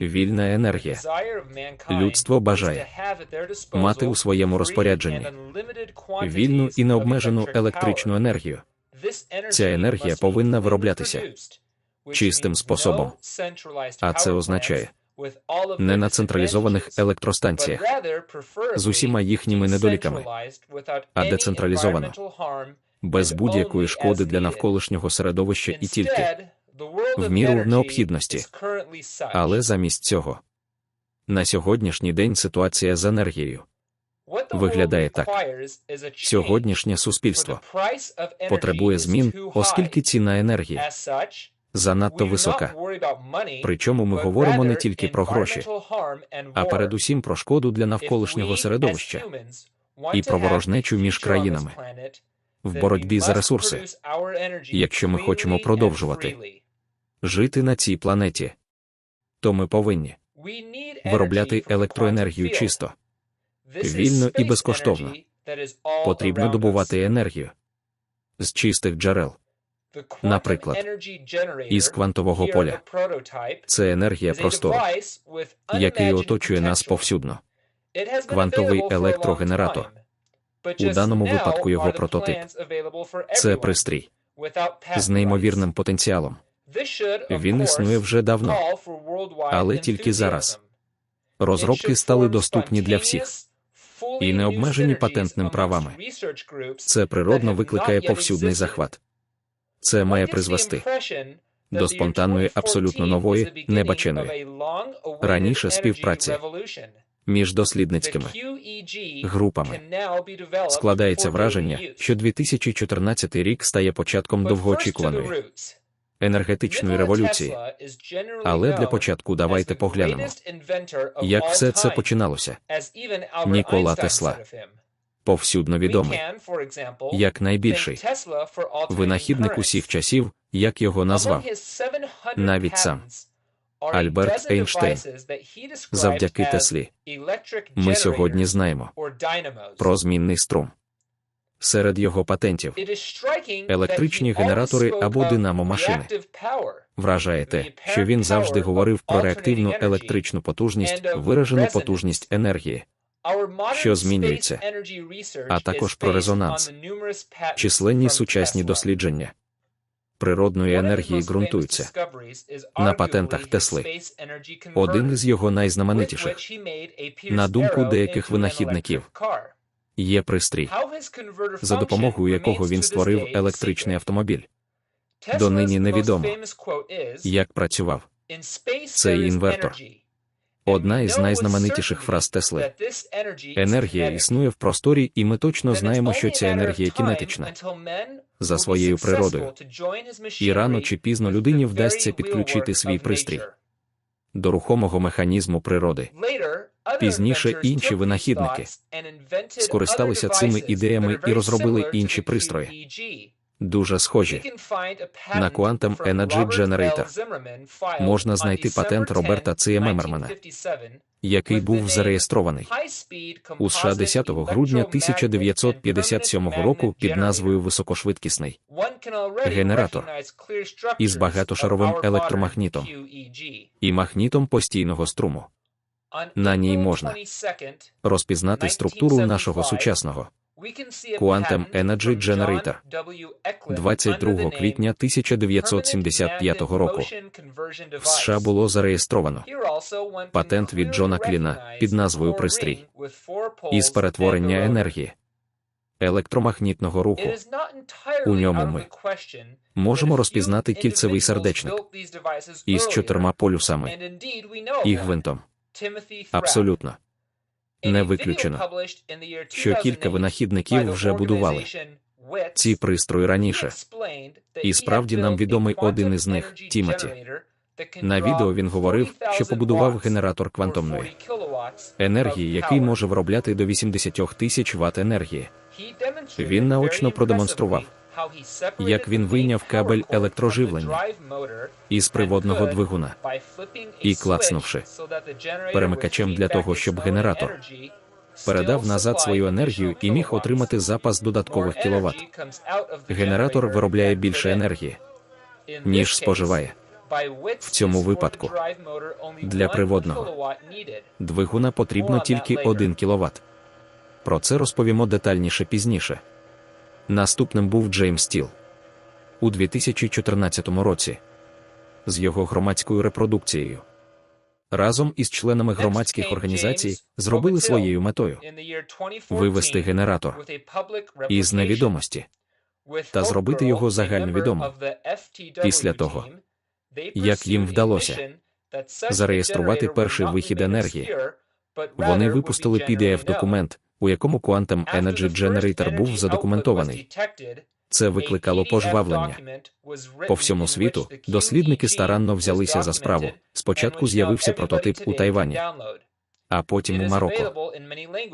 Вільна енергія. Людство бажає Мати у своєму розпорядженні вільну і необмежену електричну енергію. Ця енергія повинна вироблятися чистим способом. А це означає не на централізованих електростанціях з усіма їхніми недоліками, а децентралізовано, без будь-якої шкоди для навколишнього середовища і тільки в міру необхідності. Але замість цього на сьогоднішній день ситуація з енергією. виглядає так. Сьогоднішнє суспільство потребує змін, оскільки ціна енергії занадто висока. Причому ми говоримо не тільки про гроші, а передусім про шкоду для навколишнього середовища і про ворожнечу між країнами в боротьбі за ресурси, якщо ми хочемо продовжувати жити на цій планеті, то ми повинні виробляти електроенергію чисто, вільно і безкоштовно. Потрібно добувати енергію з чистих джерел, наприклад, із квантового поля. Це енергія простору, який оточує нас повсюдно. Квантовий електрогенератор. У даному випадку його прототип. Це пристрій з неймовірним потенціалом. Він існує вже давно, але тільки зараз. Розробки стали доступні для всіх і не обмежені патентним правами. Це природно викликає повсюдний захват. Це має призвести до спонтанної, абсолютно нової, небаченої раніше співпраці між дослідницькими групами. Складається враження, що 2014 рік стає початком довгоочікуваної енергетичної революції. Але для початку давайте поглянемо, як все це починалося. Нікола Тесла повсюдно відомий як найбільший винахідник усіх часів, як його назвав навіть сам Альберт Ейнштейн. Завдяки Теслі ми сьогодні знаємо про змінний струм. Серед його патентів. Електричні генератори або динамо-машини. вражає те, що він завжди говорив про реактивну електричну потужність, виражену потужність енергії, що змінюється, а також про резонанс. численні сучасні дослідження. Природної енергії ґрунтуються на патентах Тесли. Один із його найзнаменитіших, на думку деяких винахідників, є пристрій, за допомогою якого він створив електричний автомобіль. Донині невідомо, як працював цей інвертор. Одна із найзнаменитіших фраз Тесли. Енергія існує в просторі, і ми точно знаємо, що ця енергія кінетична за своєю природою. І рано чи пізно людині вдасться підключити свій пристрій до рухомого механізму природи. Пізніше інші винахідники скористалися цими ідеями і розробили інші пристрої. Дуже схожі на Quantum Energy Generator. Можна знайти патент Роберта Ція Мемермана, який був зареєстрований у США 10 грудня 1957 року під назвою Високошвидкісний генератор із багатошаровим електромагнітом і магнітом постійного струму. На ній можна Розпізнати структуру нашого сучасного Quantum Energy Generator 22 квітня 1975 року. В США було зареєстровано патент від Джона Кліна під назвою Пристрій із перетворення енергії електромагнітного руху. У ньому ми Можемо розпізнати кільцевий сердечник із чотирма полюсами і гвинтом. Абсолютно не виключено, що кілька винахідників вже будували ці пристрої раніше. І справді нам відомий один із них Тімоті. На відео він говорив, що побудував генератор квантомної енергії, який може виробляти до 80 тисяч Вт енергії. Він наочно продемонстрував, як він вийняв кабель електроживлення із приводного двигуна і клацнувши перемикачем для того, щоб генератор передав назад свою енергію і міг отримати запас додаткових кіловат. Генератор виробляє більше енергії, ніж споживає. В цьому випадку для приводного двигуна потрібно тільки 1 кВт. Про це розповімо детальніше пізніше. Наступним був Джеймс Стіл у 2014 році з його громадською репродукцією. Разом із членами громадських організацій зробили своєю метою вивести генератор із невідомості та зробити його загальновідомим. Після того, як їм вдалося зареєструвати перший вихід енергії, вони випустили PDF-документ, у якому Quantum Energy Generator був задокументований. Це викликало пожвавлення. По всьому світу дослідники старанно взялися за справу. Спочатку з'явився прототип у Тайвані, а потім у Марокко.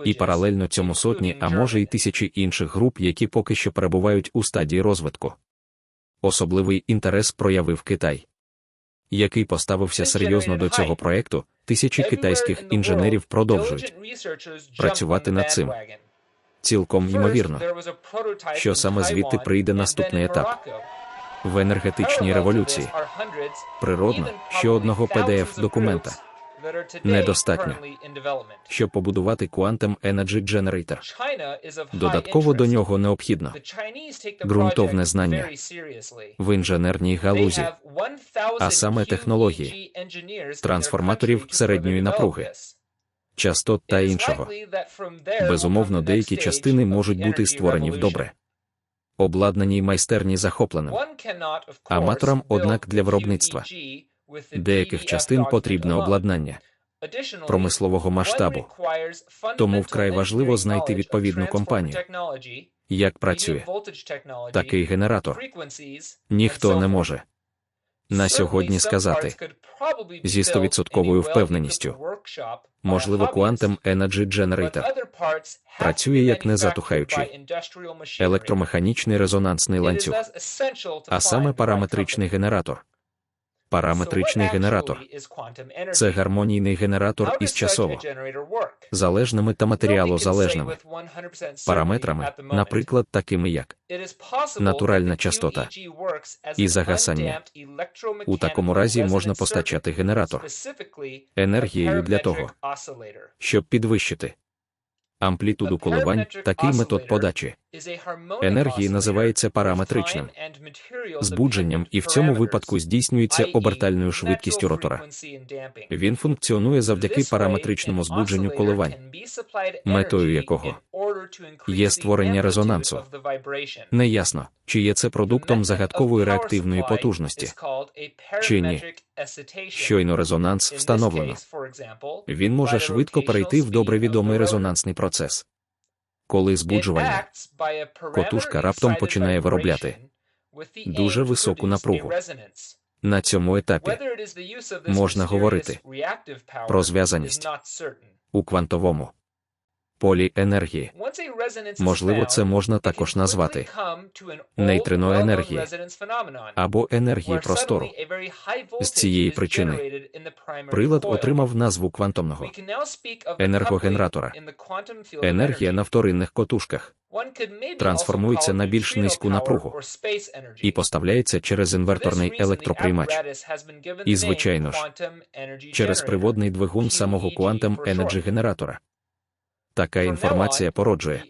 І паралельно цьому сотні, а може й тисячі інших груп, які поки що перебувають у стадії розвитку. Особливий інтерес проявив Китай, який поставився серйозно до цього проекту. Тисячі китайських інженерів продовжують працювати над цим. Цілком ймовірно, що саме звідти прийде наступний етап. В енергетичній революції. Природно, що одного pdf документа недостатньо, щоб побудувати Quantum Energy Generator. Додатково до нього необхідно ґрунтовне знання в інженерній галузі, а саме технології трансформаторів середньої напруги частот та іншого. Безумовно, деякі частини можуть бути створені в добре. Обладнані майстерні захопленим. Аматорам, однак, для виробництва деяких частин потрібне обладнання промислового масштабу. Тому вкрай важливо знайти відповідну компанію. Як працює такий генератор? Ніхто не може на сьогодні сказати зі стовідсотковою впевненістю. Можливо, Quantum Energy Generator працює як незатухаючий електромеханічний резонансний ланцюг, а саме параметричний генератор. Параметричний генератор. це гармонійний генератор із часово залежними та матеріалозалежними параметрами, наприклад, такими як натуральна частота і загасання. У такому разі можна постачати генератор енергією для того, щоб підвищити амплітуду коливань, такий метод подачі енергії називається параметричним збудженням, і в цьому випадку здійснюється обертальною швидкістю ротора. Він функціонує завдяки параметричному збудженню коливань, метою якого є створення резонансу. Неясно, чи є це продуктом загадкової реактивної потужності, чи ні. Щойно резонанс встановлено. Він може швидко перейти в добре відомий резонансний процес. Коли збуджування котушка раптом починає виробляти дуже високу напругу. На цьому етапі можна говорити про зв'язаність у квантовому полі енергії. Можливо, це можна також назвати нейтриноенергії або енергії простору. З цієї причини прилад отримав назву квантомного енергогенератора. Енергія на вторинних котушках трансформується на більш низьку напругу і поставляється через інверторний електроприймач. І, звичайно ж, через приводний двигун самого Quantum Energy генератора. Така інформація породжує.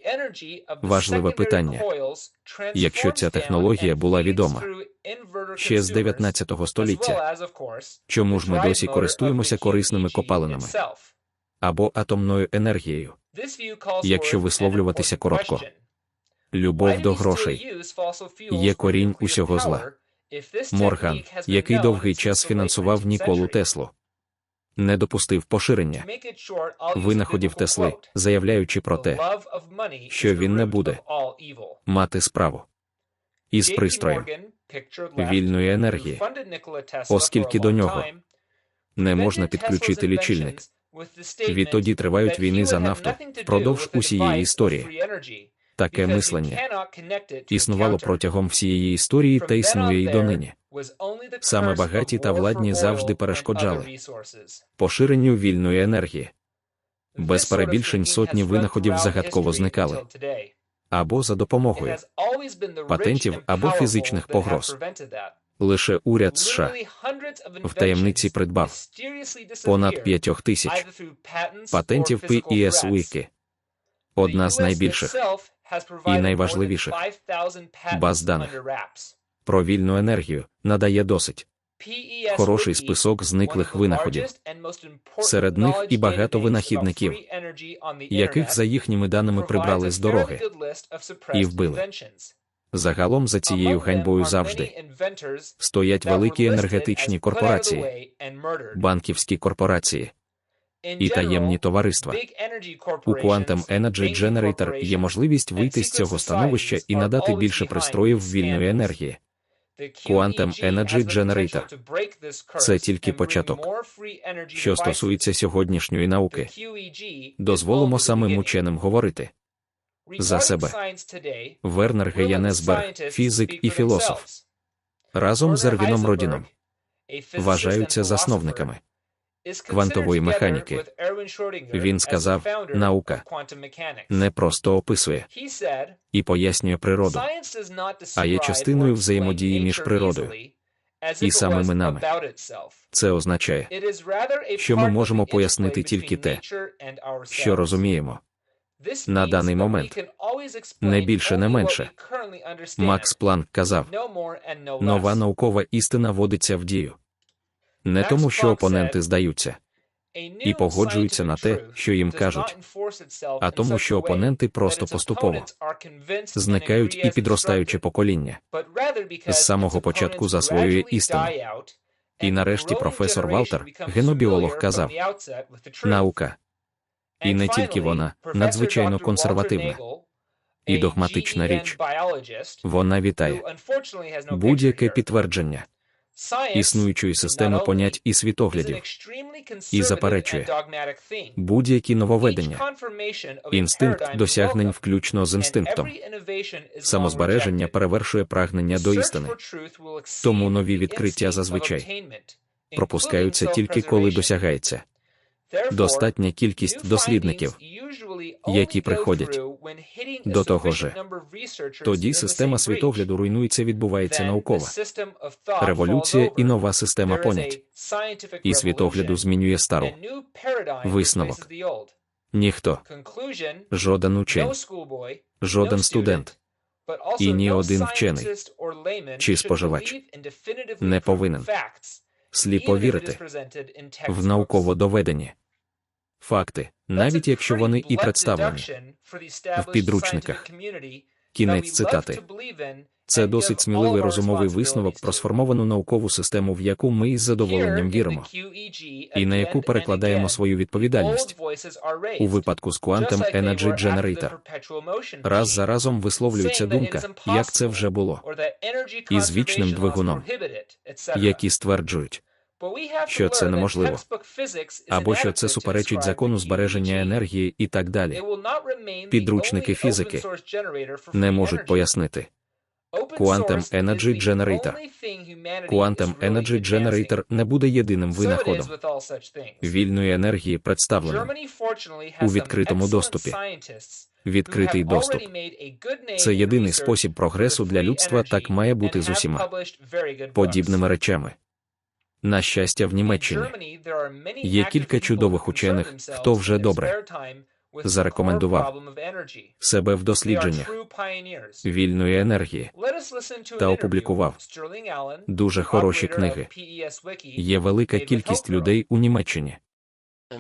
важливе питання. Якщо ця технологія була відома ще з 19 століття, чому ж ми досі користуємося корисними копалинами? або атомною енергією? Якщо висловлюватися коротко, любов до грошей. є корінь усього зла. Морган, який довгий час фінансував Ніколу Теслу не допустив поширення винаходів Тесли, заявляючи про те, що він не буде мати справу із пристроєм вільної енергії, оскільки до нього не можна підключити лічильник. Відтоді тривають війни за нафту впродовж усієї історії. Таке мислення існувало протягом всієї історії та існує й донині. Саме багаті та владні завжди перешкоджали поширенню вільної енергії. Без перебільшень сотні винаходів загадково зникали або за допомогою патентів або фізичних погроз. Лише уряд США в таємниці придбав понад 5 тисяч патентів PES Wiki. Одна з найбільших і найважливіших баз даних про вільну енергію надає досить. Хороший список зниклих винаходів. Серед них і багато винахідників, яких за їхніми даними прибрали з дороги і вбили. Загалом за цією ганьбою завжди стоять великі енергетичні корпорації, банківські корпорації і таємні товариства. У Quantum Energy Generator є можливість вийти з цього становища і надати більше пристроїв вільної енергії. Quantum Energy Generator – це тільки початок. Що стосується сьогоднішньої науки, дозволимо самим ученим говорити. За себе. Вернер Геянесберг, фізик і філософ, разом з Ервіном Родіном. вважаються засновниками квантової механіки. Він сказав, наука не просто описує і пояснює природу, а є частиною взаємодії між природою і самими нами. Це означає, що ми можемо пояснити тільки те, що розуміємо. На даний момент не більше, не менше. Макс Планк казав, нова наукова істина водиться в дію. Не тому, що опоненти здаються і погоджуються на те, що їм кажуть, а тому, що опоненти просто поступово зникають і підростаюче покоління з самого початку засвоює істину. І нарешті професор Валтер, генобіолог, казав, наука, і не тільки вона, надзвичайно консервативна і догматична річ. Вона вітає. будь-яке підтвердження існуючої системи понять і світоглядів і заперечує будь-які нововведення, інстинкт досягнень включно з інстинктом. Самозбереження перевершує прагнення до істини. Тому нові відкриття зазвичай пропускаються тільки коли досягається достатня кількість дослідників, які приходять до того же. Тоді система світогляду руйнується, відбувається наукова. революція і нова система понять. І світогляду змінює стару. Висновок. Ніхто, жоден учень, жоден студент. і ні один вчений. чи споживач. не повинен. сліпо вірити в науково доведені факти, навіть якщо вони і представлені в підручниках. Кінець цитати. Це досить сміливий розумовий висновок про сформовану наукову систему, в яку ми із задоволенням віримо, і на яку перекладаємо свою відповідальність у випадку з Quantum Energy Generator. Раз за разом висловлюється думка, як це вже було, із вічним двигуном, які стверджують, що це неможливо, або що це суперечить закону збереження енергії і так далі. Підручники фізики не можуть пояснити. Quantum Energy Generator. Quantum Energy Generator не буде єдиним винаходом вільної енергії представлено у відкритому доступі. Відкритий доступ це єдиний спосіб прогресу для людства, так має бути з усіма подібними речами. На щастя, в Німеччині є кілька чудових учених, хто вже добре зарекомендував себе в дослідженнях вільної енергії та опублікував дуже хороші книги. Є велика кількість людей у Німеччині,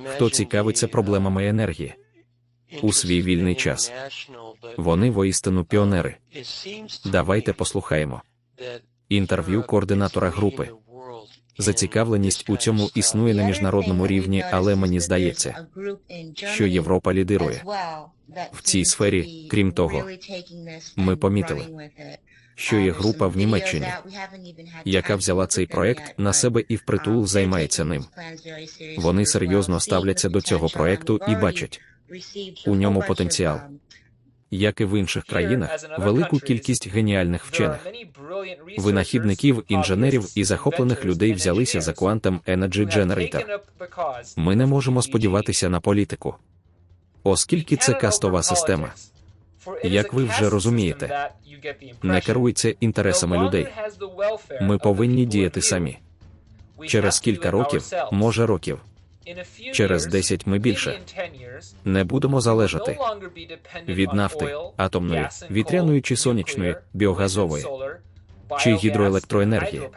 хто цікавиться проблемами енергії у свій вільний час. Вони воістину піонери. Давайте послухаємо інтерв'ю координатора групи. Зацікавленість у цьому існує на міжнародному рівні, але мені здається, що Європа лідирує в цій сфері. Крім того, ми помітили, що є група в Німеччині, яка взяла цей проект на себе і впритул займається ним. Вони серйозно ставляться до цього проекту і бачать у ньому потенціал як і в інших країнах, велику кількість геніальних вчених, винахідників, інженерів і захоплених людей взялися за Quantum Energy Generator. Ми не можемо сподіватися на політику, оскільки це кастова система. Як ви вже розумієте, не керується інтересами людей. Ми повинні діяти самі. Через кілька років, може років, через 10 ми більше не будемо залежати від нафти, атомної, вітряної чи сонячної, біогазової чи гідроелектроенергії.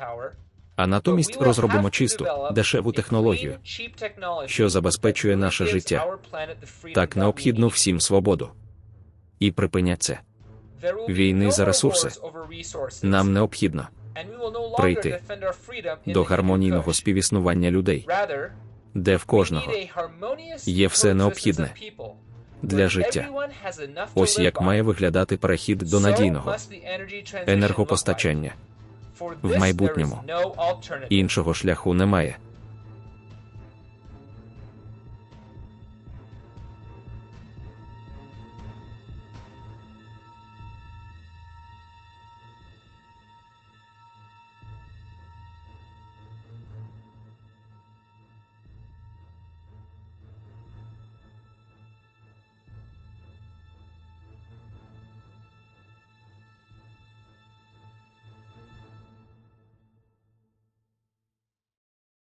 А натомість розробимо чисту, дешеву технологію, що забезпечує наше життя. Так необхідно всім свободу. І припиняться. війни за ресурси. Нам необхідно прийти до гармонійного співіснування людей, де в кожного є все необхідне для життя. Ось як має виглядати перехід до надійного енергопостачання. в майбутньому. Іншого шляху немає.